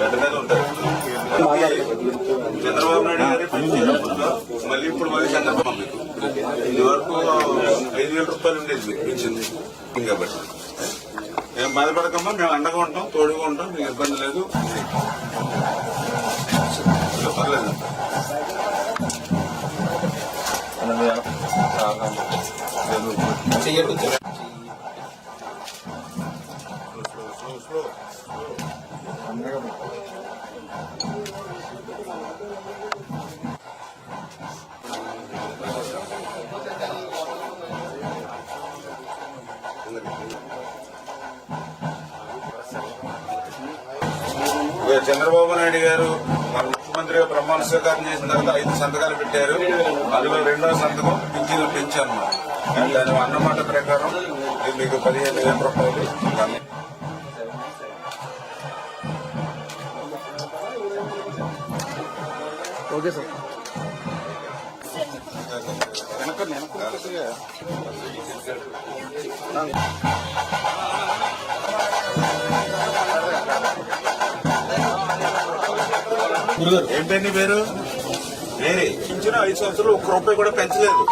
ఉంటారు చంద్రబాబు నాయుడు గారి మళ్ళీ ఇప్పుడు మళ్ళీ చంద్రబాబు మీకు. ఇది వరకు ఐదు వేల రూపాయలు ఉండేది మీకు పెంచింది కాబట్టి ఏం బాధపడకమ్మా మేము అండగా ఉంటాం తోడుగా ఉంటాం మీకు ఇబ్బంది లేదు. పర్లేదు. ఇక చంద్రబాబు నాయుడు గారు మన ముఖ్యమంత్రిగా ప్రమాణ స్వీకారం చేసిన తర్వాత ఐదు సంతకాలు పెట్టారు. అందులో రెండో సంతకం పింఛన్లు పెంచాను దాని అన్నమాట ప్రకారం మీకు పదిహేను వేల రూపాయలు ఓకే సార్ వెనక వెనక కొద్దిగా. ఏంటండి పేరు? వేరే పింఛను ఐదు సంవత్సరాలు ఒక్క రూపాయి కూడా పెంచలేదు.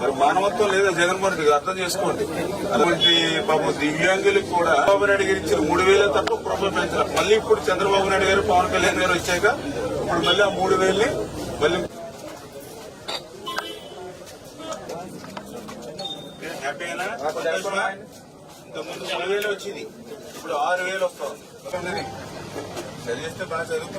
మరి మానవత్వం లేదా జగన్మోహన్ రెడ్డి గారు అర్థం చేసుకోండి. అటువంటి బాబు దివ్యాంగులకు కూడా చంద్రబాబు నాయుడు గారు ఇచ్చిన మూడు వేలు తప్ప ఒక్క రూపాయి పెంచలేదు. మళ్ళీ ఇప్పుడు చంద్రబాబు నాయుడు గారు పవన్ కళ్యాణ్ గారు వచ్చాక ఇప్పుడు మళ్ళీ ఆ మూడు వేలని మళ్ళీ హ్యాపీనా? ఇంతకుముందు మూడు వేలు వచ్చింది. ఇప్పుడు ఆరు వేలు వస్తుంది చదివిస్తే బాగా గారు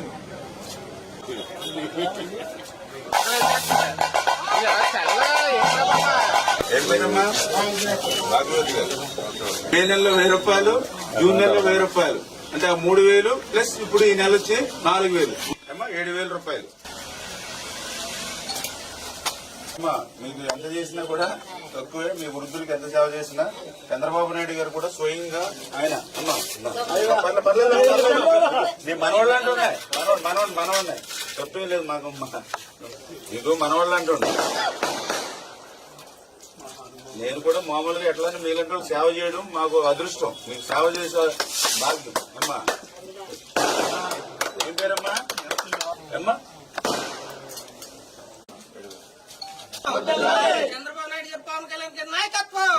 మే నెలలో వెయ్యి రూపాయలు జూన్ నెలలో వెయ్యి రూపాయలు. అంటే ఆ మూడు వేలు ప్లస్ ఇప్పుడు ఈ నెల వచ్చి నాలుగు వేలు. ఏడు వేల రూపాయలు. అమ్మా మీకు ఎంత చేసినా కూడా తక్కువే మీ వృద్ధులకు ఎంత సేవ చేసినా చంద్రబాబు నాయుడు గారు కూడా స్వయంగా ఆయన. నీ మనవాళ్ళు అంటున్నాయి మనవాడు మనవాడు మనవాడినాయి తప్పేం లేదు మాకు మీకు మనవాళ్ళు అంటున్నాయి నేను కూడా మామూలుగా ఎట్లానే మీలంటే సేవ చేయడం మాకు అదృష్టం. మీకు సేవ చేసే భాగ్యం. అమ్మా. ఏం పేరమ్మా? చంద్రబాబు నాయుడు గారు పవన్ కళ్యాణ్ నాయకత్వం.